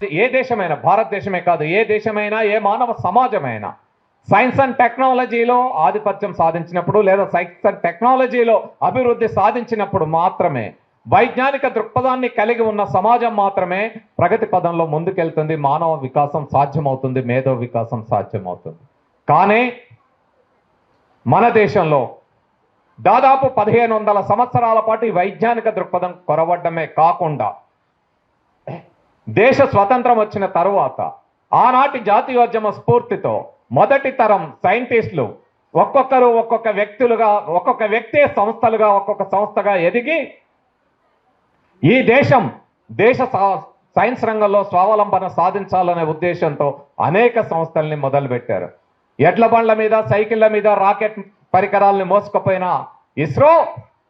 ఏ దేశమైనా భారతదేశమే కాదు ఏ దేశమైనా ఏ మానవ సమాజమైనా సైన్స్ అండ్ టెక్నాలజీలో ఆధిపత్యం సాధించినప్పుడు లేదా సైన్స్ అండ్ టెక్నాలజీలో అభివృద్ధి సాధించినప్పుడు మాత్రమే వైజ్ఞానిక దృక్పథాన్ని కలిగి ఉన్న సమాజం మాత్రమే ప్రగతి పదంలో ముందుకెళ్తుంది మానవ వికాసం సాధ్యమవుతుంది మేధో వికాసం సాధ్యమవుతుంది. కానీ మన దేశంలో దాదాపు పదిహేను వందల సంవత్సరాల పాటు ఈ వైజ్ఞానిక దృక్పథం కొరవడమే కాకుండా దేశ స్వతంత్రం వచ్చిన తరువాత ఆనాటి జాతీయోద్యమ స్ఫూర్తితో మొదటి తరం సైంటిస్టులు ఒక్కొక్కరు ఒక్కొక్క వ్యక్తులుగా ఒక్కొక్క వ్యక్తే సంస్థలుగా ఒక్కొక్క సంస్థగా ఎదిగి ఈ దేశం దేశ సైన్స్ రంగంలో స్వావలంబన సాధించాలనే ఉద్దేశంతో అనేక సంస్థల్ని మొదలుపెట్టారు. ఎడ్ల బండ్ల మీద సైకిళ్ళ మీద రాకెట్ పరికరాలను మోసుకుపోయిన ఇస్రో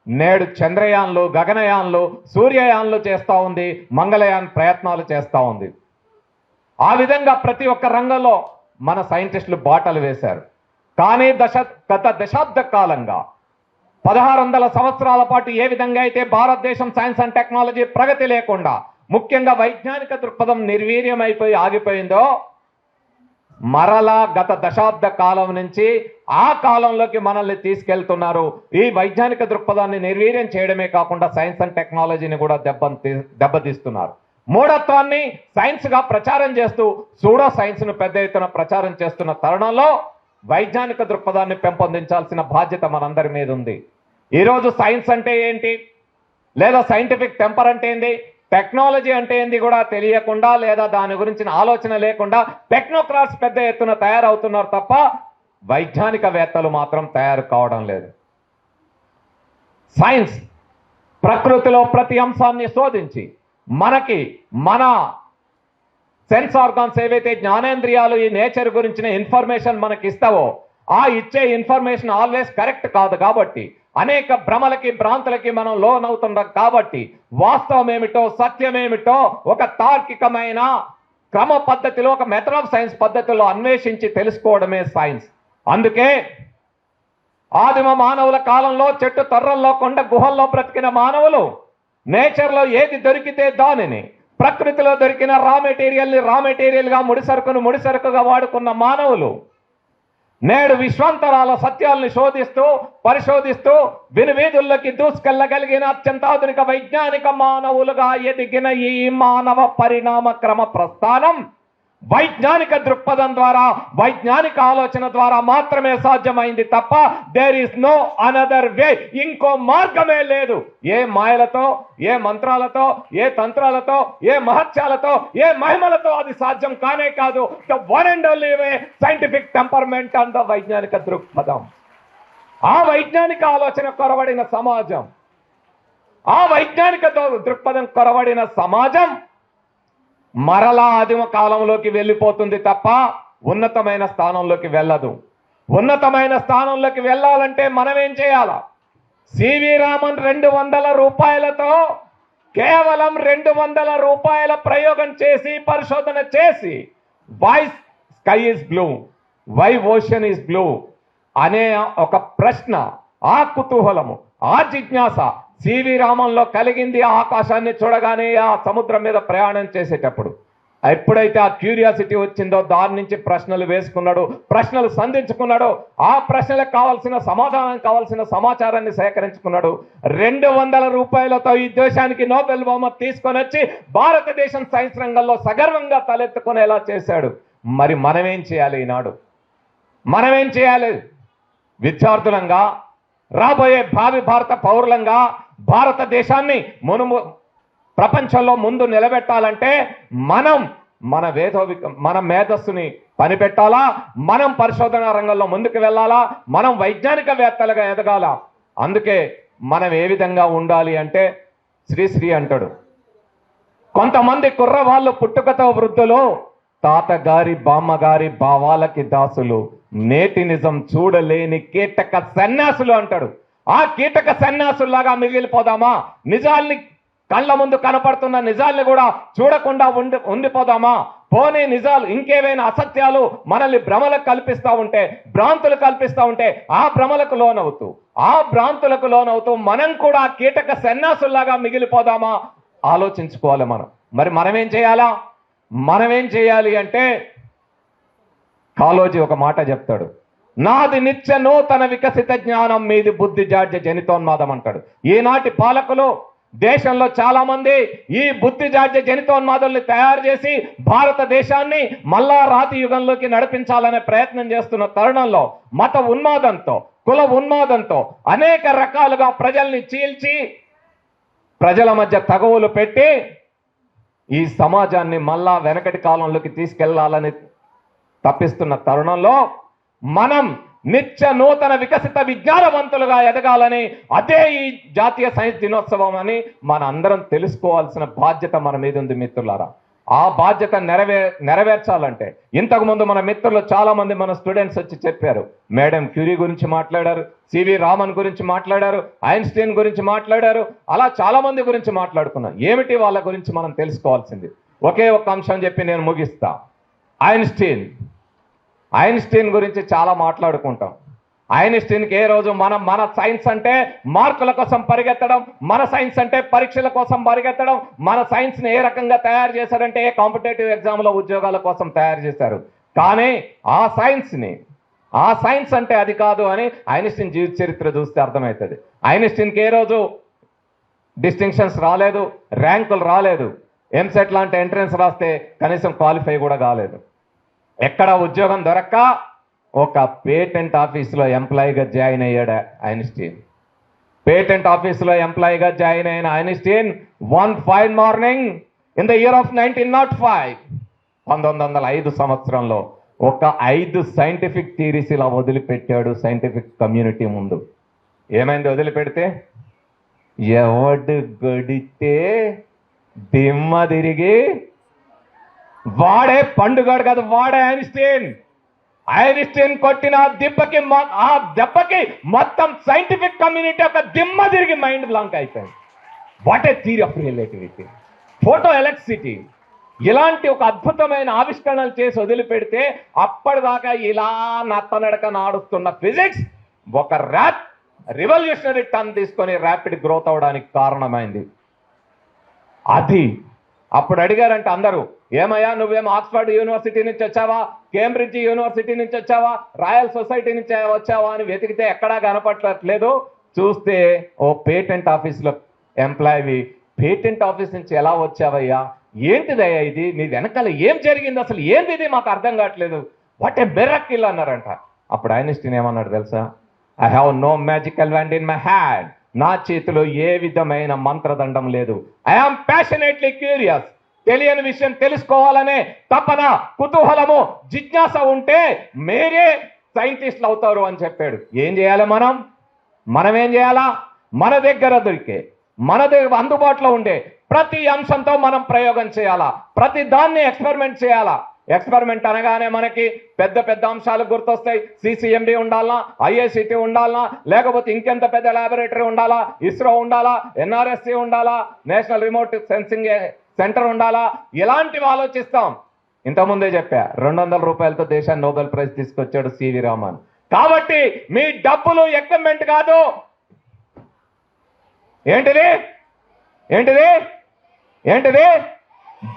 నేడు చంద్రయాన్లు గగనయాన్లు సూర్యయాన్లు చేస్తూ ఉంది మంగళయాన్ ప్రయత్నాలు చేస్తూ ఉంది. ఆ విధంగా ప్రతి ఒక్క రంగంలో మన సైంటిస్టులు బాటలు వేశారు. కానీ దశ గత దశాబ్ద కాలంగా పదహారు వందల సంవత్సరాల పాటు ఏ విధంగా అయితే భారతదేశం సైన్స్ అండ్ టెక్నాలజీ ప్రగతి లేకుండా ముఖ్యంగా వైజ్ఞానిక దృక్పథం నిర్వీర్యమైపోయి ఆగిపోయిందో మరలా గత దశాబ్ద కాలం నుంచి ఆ కాలంలోకి మనల్ని తీసుకెళ్తున్నారు. ఈ వైజ్ఞానిక దృక్పథాన్ని నిర్వీర్యం చేయడమే కాకుండా సైన్స్ అండ్ టెక్నాలజీని కూడా దెబ్బ దెబ్బతీస్తున్నారు. మూఢత్వాన్ని సైన్స్గా ప్రచారం చేస్తూ సూడో సైన్స్ను పెద్ద ఎత్తున ప్రచారం చేస్తున్న తరుణంలో వైజ్ఞానిక దృక్పథాన్ని పెంపొందించాల్సిన బాధ్యత మనందరి మీద ఉంది. ఈరోజు సైన్స్ అంటే ఏంటి? లేదా సైంటిఫిక్ టెంపర్ అంటే ఏంటి టెక్నాలజీ అంటే ఏంది కూడా తెలియకుండా లేదా దాని గురించిన ఆలోచన లేకుండా టెక్నోక్రాట్స్ పెద్ద ఎత్తున తయారవుతున్నారు తప్ప వైజ్ఞానికవేత్తలు మాత్రం తయారు కావడం లేదు. సైన్స్ ప్రకృతిలో ప్రతి అంశాన్ని శోధించి మనకి మన సెన్స్ ఆర్గాన్స్ ఏవైతే జ్ఞానేంద్రియాలు ఈ నేచర్ గురించిన ఇన్ఫర్మేషన్ మనకి ఇస్తావో ఆ ఇచ్చే ఇన్ఫర్మేషన్ ఆల్వేస్ కరెక్ట్ కాదు కాబట్టి అనేక భ్రమలకి భ్రాంతులకి మనం లోన్ అవుతున్నాం కాబట్టి వాస్తవం ఏమిటో సత్యం ఏమిటో ఒక తార్కికమైన క్రమ పద్ధతిలో ఒక మెథడ్ ఆఫ్ సైన్స్ పద్ధతిలో అన్వేషించి తెలుసుకోవడమే సైన్స్ అందుకే ఆదిమ మానవుల కాలంలో చెట్టు తర్రల్లో కొండ గుహల్లో బ్రతికిన మానవులు నేచర్లో ఏది దొరికితే దానిని ప్రకృతిలో దొరికిన రా మెటీరియల్ని రా మెటీరియల్గా ముడిసరుకును ముడిసరుకుగా వాడుకున్న మానవులు నేడు విశ్వాంతరాల సత్యాల్ని శోధిస్తూ పరిశోధిస్తూ వినువీధుల్లోకి దూసుకెళ్ళగలిగిన అత్యంత ఆధునిక వైజ్ఞానిక మానవులుగా ఎదిగిన ఈ మానవ పరిణామ క్రమ ప్రస్థానం. వైజ్ఞానిక దృక్పథం ద్వారా వైజ్ఞానిక ఆలోచన ద్వారా మాత్రమే సాధ్యమైంది తప్ప there is no another way ఇంకో మార్గమే లేదు. ఏ మాయలతో ఏ మంత్రాలతో ఏ తంత్రాలతో ఏ మహత్యాలతో ఏ మహిమలతో అది సాధ్యం కానే కాదు. The one and only way scientific temperament and the వైజ్ఞానిక దృక్పథం. ఆ వైజ్ఞానిక ఆలోచన కొరవడిన సమాజం ఆ వైజ్ఞానిక దృక్పథం కొరవడిన సమాజం మరలా ఆదిమ కాలంలోకి వెళ్ళిపోతుంది తప్ప ఉన్నతమైన స్థానంలోకి వెళ్ళదు. ఉన్నతమైన స్థానంలోకి వెళ్ళాలంటే మనం ఏం చేయాలా? సివి రామన్ రెండు వందల రూపాయలతో కేవలం రెండు వందల రూపాయల ప్రయోగం చేసి పరిశోధన చేసి why sky is blue why ocean is blue అనే ఒక ప్రశ్న ఆ కుతూహలము ఆ జిజ్ఞాస సివి రామంలో కలిగింది ఆకాశాన్ని చూడగానే ఆ సముద్రం మీద ప్రయాణం చేసేటప్పుడు. ఎప్పుడైతే ఆ క్యూరియాసిటీ వచ్చిందో దాని నుంచి ప్రశ్నలు వేసుకున్నాడు ప్రశ్నలు సంధించుకున్నాడు ఆ ప్రశ్నలకు కావాల్సిన సమాధానం కావాల్సిన సమాచారాన్ని సేకరించుకున్నాడు. రెండు వందల రూపాయలతో ఈ దేశానికి నోబెల్ బహుమతి తీసుకొని వచ్చి భారతదేశం సైన్స్ రంగంలో సగర్వంగా తలెత్తుకునేలా చేశాడు. మరి మనమేం చేయాలి ఈనాడు? మనమేం చేయాలి? విద్యార్థులంగా రాబోయే భావి భారత పౌరులంగా భారతదేశాన్ని మునుము ప్రపంచంలో ముందు నిలబెట్టాలంటే మనం మన వేదో మన మేధస్సుని పనిపెట్టాలా? మనం పరిశోధన రంగంలో ముందుకు వెళ్ళాలా? మనం వైజ్ఞానికవేత్తలుగా ఎదగాల? అందుకే మనం ఏ విధంగా ఉండాలి అంటే శ్రీశ్రీ అంటాడు. కొంతమంది కుర్రవాళ్ళు పుట్టుకతో వృద్ధులు తాతగారి బామ్మగారి భావాలకి దాసులు. నేటి నిజం చూడలేని కీటక సన్యాసులు అంటాడు. ఆ కీటక సన్యాసుల్లాగా మిగిలిపోదామా? నిజాల్ని కళ్ళ ముందు కనపడుతున్న నిజాల్ని కూడా చూడకుండా ఉండి ఉండిపోదామా? పోనీ నిజాలు ఇంకేవైనా అసత్యాలు మనల్ని భ్రమలకు కల్పిస్తా ఉంటే భ్రాంతులు కల్పిస్తా ఉంటే ఆ భ్రమలకు లోనవుతూ ఆ భ్రాంతులకు లోనవుతూ మనం కూడా కీటక సన్యాసుల్లాగా మిగిలిపోదామా? ఆలోచించుకోవాలి మనం. మరి మనం ఏం చేయాలా? మనమేం చేయాలి అంటే కాలోజీ ఒక మాట చెప్తాడు. నాది నిత్య నూతన వికసిత జ్ఞానం మీది బుద్ధి జాడ్య జనితోన్మాదం అంటాడు. ఈనాటి పాలకులు దేశంలో చాలా మంది ఈ బుద్ధి జాడ్య జనితోన్మాదుల్ని తయారు చేసి భారతదేశాన్ని మళ్ళా రాతి యుగంలోకి నడిపించాలనే ప్రయత్నం చేస్తున్న తరుణంలో మత ఉన్మాదంతో కుల ఉన్మాదంతో అనేక రకాలుగా ప్రజల్ని చీల్చి ప్రజల మధ్య తగవులు పెట్టి ఈ సమాజాన్ని మళ్ళా వెనకటి కాలంలోకి తీసుకెళ్ళాలని తప్పిస్తున్న తరుణంలో మనం నిత్య నూతన వికసిత విజ్ఞానవంతులుగా ఎదగాలని అదే ఈ జాతీయ సైన్స్ దినోత్సవం అని మన అందరం తెలుసుకోవాల్సిన బాధ్యత మన మీద ఉంది మిత్రులారా. ఆ బాధ్యత నెరవే నెరవేర్చాలంటే ఇంతకుముందు మన మిత్రులు చాలా మంది మన స్టూడెంట్స్ వచ్చి చెప్పారు. మేడం క్యూరీ గురించి మాట్లాడారు సివి రామన్ గురించి మాట్లాడారు ఐన్స్టీన్ గురించి మాట్లాడారు అలా చాలా మంది గురించి మాట్లాడుకున్నాం ఏమిటి వాళ్ళ గురించి మనం తెలుసుకోవాల్సింది? ఒకే ఒక్క అంశం చెప్పి నేను ముగిస్తా. ఐన్స్టీన్. ఐన్స్టీన్ గురించి చాలా మాట్లాడుకుంటాం. ఐన్స్టీన్కి ఏ రోజు మనం మన సైన్స్ అంటే మార్కుల కోసం పరిగెత్తడం మన సైన్స్ అంటే పరీక్షల కోసం పరిగెత్తడం మన సైన్స్ని ఏ రకంగా తయారు చేశారంటే ఏ కాంపిటేటివ్ ఎగ్జామ్లో ఉద్యోగాల కోసం తయారు చేశారు. కానీ ఆ సైన్స్ని ఆ సైన్స్ అంటే అది కాదు అని ఐన్స్టీన్ జీవిత చరిత్ర చూస్తే అర్థమవుతుంది. ఐన్స్టీన్కి ఏ రోజు డిస్టింక్షన్స్ రాలేదు ర్యాంకులు రాలేదు. ఎంసెట్ లాంటి ఎంట్రన్స్ రాస్తే కనీసం క్వాలిఫై కూడా కాలేదు. ఎక్కడ ఉద్యోగం దొరక్క? ఒక పేటెంట్ ఆఫీసులో ఎంప్లాయీగా జాయిన్ అయ్యాడు ఐన్స్టీన్. పేటెంట్ ఆఫీసులో ఎంప్లాయీగా జాయిన్ అయిన Einstein one five morning in the year of nineteen nought five. పంతొమ్మిది వందల ఐదు సంవత్సరంలో ఒక ఐదు సైంటిఫిక్ థీరీస్ ఇలా వదిలిపెట్టాడు సైంటిఫిక్ కమ్యూనిటీ ముందు. ఏమైంది వదిలిపెడితే? ఎవడు గడితే దిమ్మ తిరిగి వాడే పండుగాడు కాదు వాడే ఐన్స్టీన్. ఐన్స్టీన్ కొట్టిన ఆ దెబ్బకి ఆ దెబ్బకి మొత్తం సైంటిఫిక్ కమ్యూనిటీ ఒక దిమ్మ తిరిగి మైండ్ బ్లాంక్ అయిపోయింది. What a theory of relativity photo electricity ఇలాంటి ఒక అద్భుతమైన ఆవిష్కరణలు చేసి వదిలిపెడితే అప్పటిదాకా ఇలా నత్తనడక నాడుస్తున్న ఫిజిక్స్ ఒక ర్యాప్ రివల్యూషనరీ టర్న్ తీసుకొని ర్యాపిడ్ గ్రోత్ అవడానికి కారణమైంది. అది అప్పుడు అడిగారంట అందరూ ఏమయ్యా నువ్వేం ఆక్స్ఫర్డ్ యూనివర్సిటీ నుంచి వచ్చావా? కేంబ్రిడ్జ్ యూనివర్సిటీ నుంచి వచ్చావా? రాయల్ సొసైటీ నుంచి వచ్చావా? అని వెతికితే ఎక్కడా కనపట్లేదు చూస్తే ఓ పేటెంట్ ఆఫీస్లో ఎంప్లాయీ పేటెంట్ ఆఫీస్ నుంచి ఎలా వచ్చావయ్యా? ఏంటిదయ్యా ఇది? నీ వెనకాల ఏం జరిగింది? అసలు ఏంది ఇది? మాకు అర్థం కావట్లేదు. వాట్ ఏ బెర్రక్కిల్ అన్నారంట. అప్పుడు ఐన్స్టీన్ ఏమన్నాడు తెలుసా? I have no magical wand in my hand. నా చేతిలో ఏ విధమైన మంత్రదండం లేదు. ఐఆమ్ ప్యాషనేట్లీ క్యూరియస్ తెలియని విషయం తెలుసుకోవాలనే తపన కుతూహలము జిజ్ఞాస ఉంటే మీరే సైంటిస్టులు అవుతారు అని చెప్పాడు. ఏం చేయాలి మనం? మనం ఏం చేయాలా? మన దగ్గర దొరికే మన దగ్గర అందుబాటులో ఉండే ప్రతి అంశంతో మనం ప్రయోగం చేయాలా? ప్రతి దాన్ని ఎక్స్పెరిమెంట్ చేయాలా? ఎక్స్పెరిమెంట్ అనగానే మనకి పెద్ద పెద్ద అంశాలు గుర్తొస్తాయి. సిసిఎండి ఉండాలా? ఐఏసిటి ఉండాలా? లేకపోతే ఇంకెంత పెద్ద ల్యాబొరేటరీ ఉండాలా? ఇస్రో ఉండాలా? ఎన్ఆర్ఎస్సి ఉండాలా? నేషనల్ రిమోట్ సెన్సింగ్ సెంటర్ ఉండాలా? ఇలాంటివి ఆలోచిస్తాం. ఇంతకుముందే చెప్పా రెండు వందల రూపాయలతో దేశాన్ని నోబెల్ ప్రైజ్ తీసుకొచ్చాడు సివి రామన్ కాబట్టి మీ డబ్బులు ఎక్విప్మెంట్ కాదు. ఏంటిది? ఏంటిది? ఏంటిది?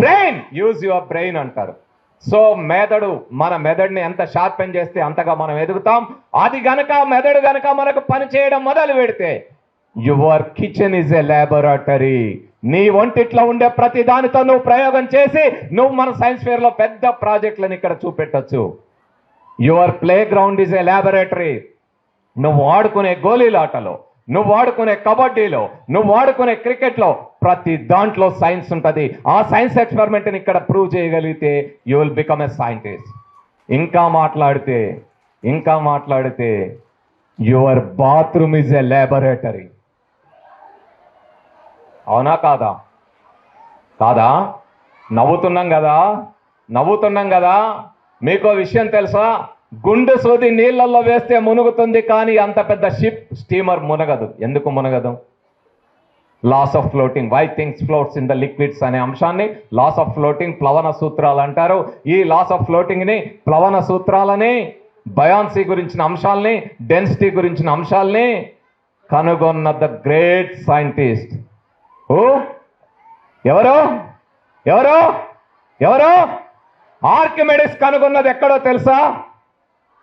బ్రెయిన్ యూజ్ యువర్ బ్రెయిన్ అంటారు. సో మెదడు మన మెదడుని ఎంత షార్పెన్ చేస్తే అంతగా మనం ఎదుగుతాం. అది గనక మెదడు గనక మనకు పని చేయడం మొదలు పెడితే your kitchen is a laboratory నీ ఒంటిట్లో ఉండే ప్రతి దానితో నువ్వు ప్రయోగం చేసి నువ్వు మన సైన్స్ ఫేర్లో పెద్ద ప్రాజెక్టులను ఇక్కడ చూపెట్టొచ్చు. Your playground is a laboratory నువ్వు ఆడుకునే గోళీలాటలో నువ్వు వాడుకునే కబడ్డీలో నువ్వు వాడుకునే క్రికెట్లో ప్రతి దాంట్లో సైన్స్ ఉంటుంది. ఆ సైన్స్ ఎక్స్పెరిమెంట్ని ఇక్కడ ప్రూవ్ చేయగలిగితే you will become a scientist ఇంకా మాట్లాడితే ఇంకా మాట్లాడితే your bathroom is a laboratory అవునా కాదా? కాదా? నవ్వుతున్నాం కదా? నవ్వుతున్నాం కదా? మీకో విషయం తెలుసా? గుండె సోది నీళ్ళల్లో వేస్తే మునుగుతుంది కానీ అంత పెద్ద షిప్ స్టీమర్ మునగదు. ఎందుకు మునగదు? Laws of floating why things floats in the liquids అనే అంశాన్ని లాస్ ఆఫ్ ఫ్లోటింగ్ ప్లవన సూత్రాలు అంటారు. ఈ లాస్ ఆఫ్ ఫ్లోటింగ్ని ప్లవన సూత్రాలని బయాన్సీ గురించిన అంశాలని డెన్సిటీ గురించిన అంశాలని కనుగొన్న ద గ్రేట్ సైంటిస్ట్ ఓ ఎవరు? ఎవరు? ఎవరు? ఆర్కిమెడిస్ కనుగొన్నది ఎక్కడో తెలుసా?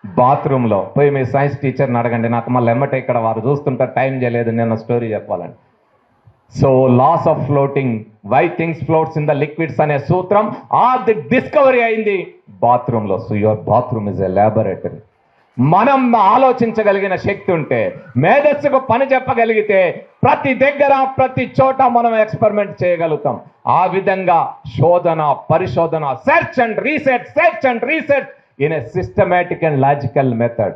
బాత్రూంలో. పోయి మీ సైన్స్ టీచర్ని అడగండి నాకు మళ్ళీ ఎమ్మటే ఇక్కడ వారు చూస్తుంటే టైం చేయలేదు నేను స్టోరీ చెప్పాలని. So laws of floating. Why things floats in the liquids అనే సూత్రం అది డిస్కవరీ అయింది. బాత్రూంలో so your bathroom is a laboratory మనం ఆలోచించగలిగిన శక్తి ఉంటే మేధస్సుకు పని చెప్పగలిగితే ప్రతి దగ్గర ప్రతి చోట మనం ఎక్స్పెరిమెంట్ చేయగలుగుతాం. ఆ విధంగా శోధన పరిశోధన search and research search and research in a systematic and logical method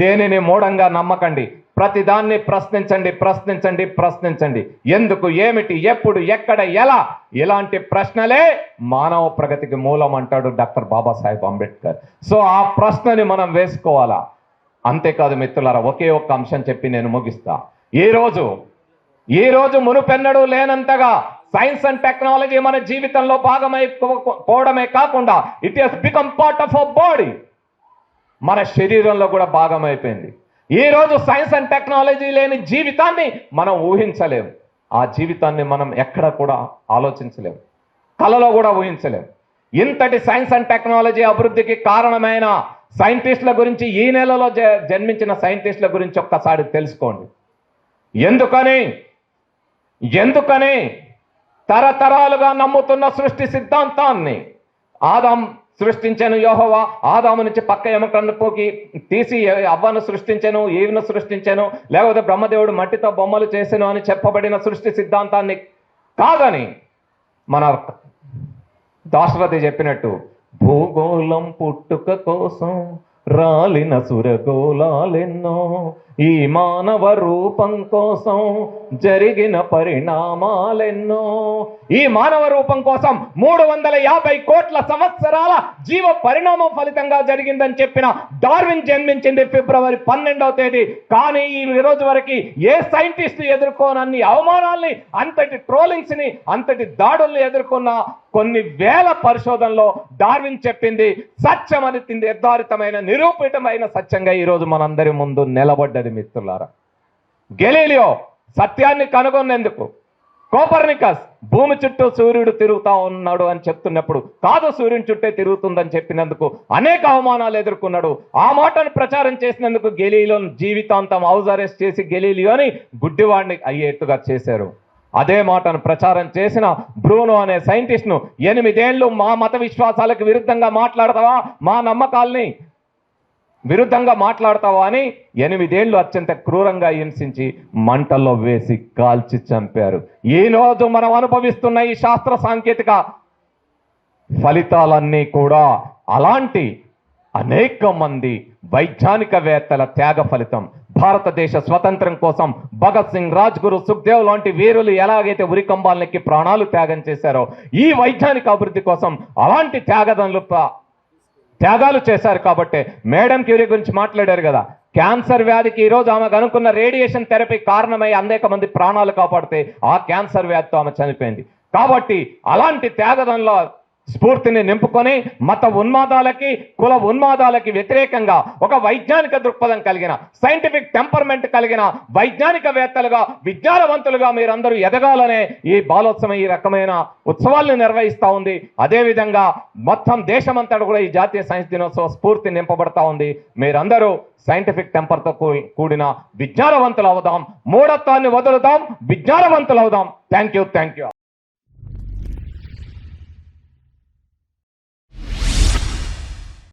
దేనిని మూఢంగా నమ్మకండి. ప్రతిదాన్ని ప్రశ్నించండి ప్రశ్నించండి ప్రశ్నించండి. ఎందుకు ఏమిటి ఎప్పుడు ఎక్కడ ఎలా? ఇలాంటి ప్రశ్నలే మానవ ప్రగతికి మూలం అంటాడు డాక్టర్ బాబాసాహెబ్ అంబేద్కర్. సో ఆ ప్రశ్నని మనం వేసుకోవాలా? అంతేకాదు మిత్రులారా ఒకే ఒక్క అంశం చెప్పి నేను ముగిస్తా. ఈరోజు ఈరోజు ఈ రోజు మునుపెన్నడూ లేనంతగా సైన్స్ అండ్ టెక్నాలజీ మన జీవితంలో భాగమై పోవడమే కాకుండా it has become part of our body. మన శరీరంలో కూడా భాగమైపోయింది. ఈ రోజు సైన్స్ అండ్ టెక్నాలజీ లేని జీవితాన్ని మనం ఊహించలేము ఆ జీవితాన్ని మనం ఎక్కడ కూడా ఆలోచించలేము కలలో కూడా ఊహించలేము ఇంతటి సైన్స్ అండ్ టెక్నాలజీ అభివృద్ధికి కారణమైన సైంటిస్టుల గురించి ఈ నెలలో జన్మించిన సైంటిస్టుల గురించి ఒక్కసారి తెలుసుకోండి. ఎందుకని? ఎందుకని? తరతరాలుగా నమ్ముతున్న సృష్టి సిద్ధాంతాన్ని. ఆదాం సృష్టించాను యోహోవా. ఆదాము నుంచి పక్క ఎముకలను పోకి తీసి అవ్వను సృష్టించాను ఈవిను సృష్టించాను లేకపోతే బ్రహ్మదేవుడు మట్టితో బొమ్మలు చేసాను అని చెప్పబడిన సృష్టి సిద్ధాంతాన్ని కాదని మన దాశరథి చెప్పినట్టు భూగోళం పుట్టుక కోసం రాలిన సురగోళాలెన్నో ఈ మానవ రూపం కోసం జరిగిన పరిణామాలెన్నో. ఈ మానవ రూపం కోసం మూడు వందల యాభై కోట్ల సంవత్సరాల జీవ పరిణామం ఫలితంగా జరిగిందని చెప్పిన డార్విన్ జన్మించింది ఫిబ్రవరి పన్నెండవ తేదీ. కానీ ఈ రోజు వరకు ఏ సైంటిస్ట్ ఎదుర్కోనన్ని అవమానాల్ని అంతటి ట్రోలింగ్స్ని అంతటి దాడుల్ని ఎదుర్కొన్న కొన్ని వేల పరిశోధనలో డార్విన్ చెప్పింది సత్యం అని నిర్ధారితమైన నిరూపితమైన సత్యంగా ఈ రోజు మనందరి ముందు నిలబడ్డది. మిత్రులారా. గెలీలియో సత్యాన్ని కనుగొనేందుకు కోపర్నికస్ భూమి చుట్టూ సూర్యుడు తిరుగుతా ఉన్నాడు అని చెప్తున్నప్పుడు కాదు సూర్యుని చుట్టే తిరుగుతుందని చెప్పినందుకు అనేక అవమానాలు ఎదుర్కొన్నాడు. ఆ మాటను ప్రచారం చేసినందుకు గెలీలో జీవితాంతం హౌస్ అరెస్ట్ చేసి గెలీలియోని గుడ్డివాడిని అయ్యేట్టుగా చేశారు. అదే మాటను ప్రచారం చేసిన బ్రూనో అనే సైంటిస్ట్ను ఎనిమిదేళ్ళు మా మత విశ్వాసాలకు విరుద్ధంగా మాట్లాడతావా? మా నమ్మకాల్ని విరుద్ధంగా మాట్లాడతావా అని ఎనిమిదేళ్ళు అత్యంత క్రూరంగా హింసించి మంటల్లో వేసి కాల్చి చంపారు. ఈ రోజు మనం అనుభవిస్తున్న ఈ శాస్త్ర సాంకేతిక ఫలితాలన్నీ కూడా అలాంటి అనేక మంది వైజ్ఞానికవేత్తల త్యాగ ఫలితం. భారతదేశ స్వతంత్రం కోసం భగత్ సింగ్ రాజ్గురు సుఖ్దేవ్ లాంటి వీరులు ఎలాగైతే ఉరికంబాలకి ప్రాణాలు త్యాగం చేశారో ఈ వైజ్ఞానిక అభివృద్ధి కోసం అలాంటి త్యాగదనులు త్యాగాలు చేశారు కాబట్టి మేడం క్యూరీ గురించి మాట్లాడారు కదా. క్యాన్సర్ వ్యాధికి ఈ రోజు ఆమె కనుక్కున్న రేడియేషన్ థెరపీ కారణమై అనేక మంది ప్రాణాలు కాపాడితే ఆ క్యాన్సర్ వ్యాధితో ఆమె చనిపోయింది. కాబట్టి అలాంటి త్యాగదంలో స్ఫూర్తిని నింపుకొని మత ఉన్మాదాలకి కుల ఉన్మాదాలకి వ్యతిరేకంగా ఒక వైజ్ఞానిక దృక్పథం కలిగిన సైంటిఫిక్ టెంపర్మెంట్ కలిగిన వైజ్ఞానికవేత్తలుగా విజ్ఞానవంతులుగా మీరందరూ ఎదగాలనే ఈ బాలోత్సవం ఈ రకమైన ఉత్సవాలను నిర్వహిస్తా ఉంది. అదేవిధంగా మొత్తం దేశమంతటా కూడా ఈ జాతీయ సైన్స్ దినోత్సవ స్ఫూర్తి నింపబడతా ఉంది. మీరందరూ సైంటిఫిక్ టెంపర్తో కూడిన విజ్ఞానవంతులు అవుదాం మూఢత్వాన్ని వదులుదాం. విజ్ఞానవంతులు అవుదాం థ్యాంక్ యూ థ్యాంక్ యూ